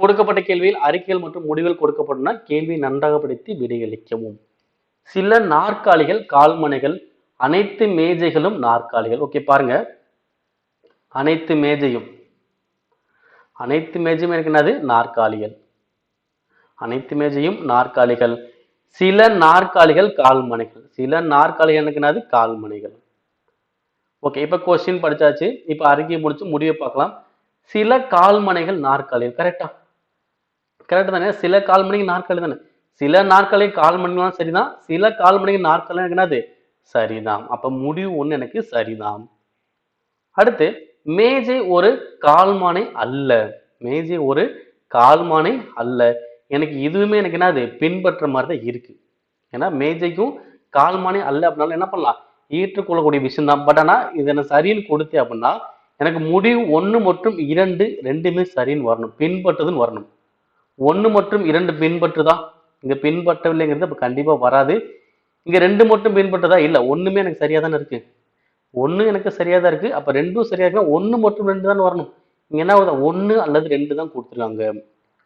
கொடுக்கப்பட்ட கேள்வியில் அறிக்கைகள் மற்றும் முடிவுகள் கொடுக்கப்பட்டுள்ள கேள்வி நன்றாக படித்து விடையளிக்கவும். சில நாற்காலிகள் கால்மனைகள் அனைத்து மேஜைகளும் நாற்காலிகள். ஓகே பாருங்க. அனைத்து மேஜையும். அனைத்து மேஜையும் எனக்கு என்னது? நாற்காலிகள். அனைத்து மேஜையும் நாற்காலிகள். சில நாற்காலிகள் கால்மனைகள். சில நாற்காலிகள் எனக்கு கால்மனைகள். ஓகே இப்போ கொஸ்டின் படிச்சாச்சு. இப்போ அறிக்கையை முடிச்சு முடிவை பார்க்கலாம். சில கால்மனைகள் நாற்காலிகள் கரெக்டா கரெக்ட் தானே? சில கால் மணிக்கு நாற்காலி தானே? சில நாற்காலி கால்மணிலாம் சரிதான். சில கால்மணிக்கு நாற்காலி என்னது? சரிதான். அப்ப முடிவு ஒண்ணு எனக்கு சரிதான். அடுத்து மேஜை ஒரு கால்மானை அல்ல. மேஜை ஒரு கால்மானை அல்ல. எனக்கு இதுவுமே எனக்கு என்னது? பின்பற்ற மாதிரி தான் இருக்கு. ஏன்னா மேஜைக்கும் கால்மானை அல்ல அப்படின்னாலும் என்ன பண்ணலாம்? ஏற்றுக்கொள்ளக்கூடிய விஷயம் தான். பட் ஆனால் இதை நான் சரின்னு கொடுத்தேன் அப்படின்னா எனக்கு முடிவு ஒன்று மற்றும் இரண்டு ரெண்டுமே சரின்னு வரணும். பின்பற்றதுன்னு வரணும். ஒன்று மற்றும் இரண்டு பின்பற்றுதா? இங்கே பின்பற்றவில்லைங்கிறது அப்போ கண்டிப்பாக வராது. இங்கே ரெண்டு மட்டும் பின்பற்றுதா? இல்லை ஒன்றுமே எனக்கு சரியாக தானே இருக்குது ஒன்று எனக்கு சரியாக தான் இருக்குது அப்போ ரெண்டும் சரியாக இருக்கா? ஒன்று மற்றும் ரெண்டு தான் வரணும். இங்கே என்ன ஆகுது? அல்லது ரெண்டு தான் கொடுத்துருக்காங்க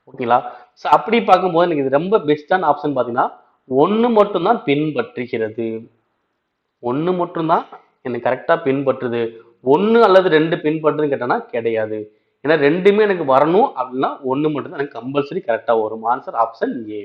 ஓகேங்களா ஸோ அப்படி பார்க்கும்போது எனக்கு இது ரொம்ப பெஸ்ட்டான ஆப்ஷன் பார்த்தீங்கன்னா ஒன்று மட்டும்தான் பின்பற்றுகிறது. ஒன்று மட்டும்தான் எனக்கு கரெக்டாக பின்பற்றுது. ஒன்று அல்லது ரெண்டு பின்பற்றுதுன்னு கேட்டேன்னா கிடையாது. ஏன்னா ரெண்டுமே எனக்கு வரணும் அப்படின்னா ஒன்று மட்டும் தான் எனக்கு கம்பல்சரி கரெக்டாக வரும். Answer option A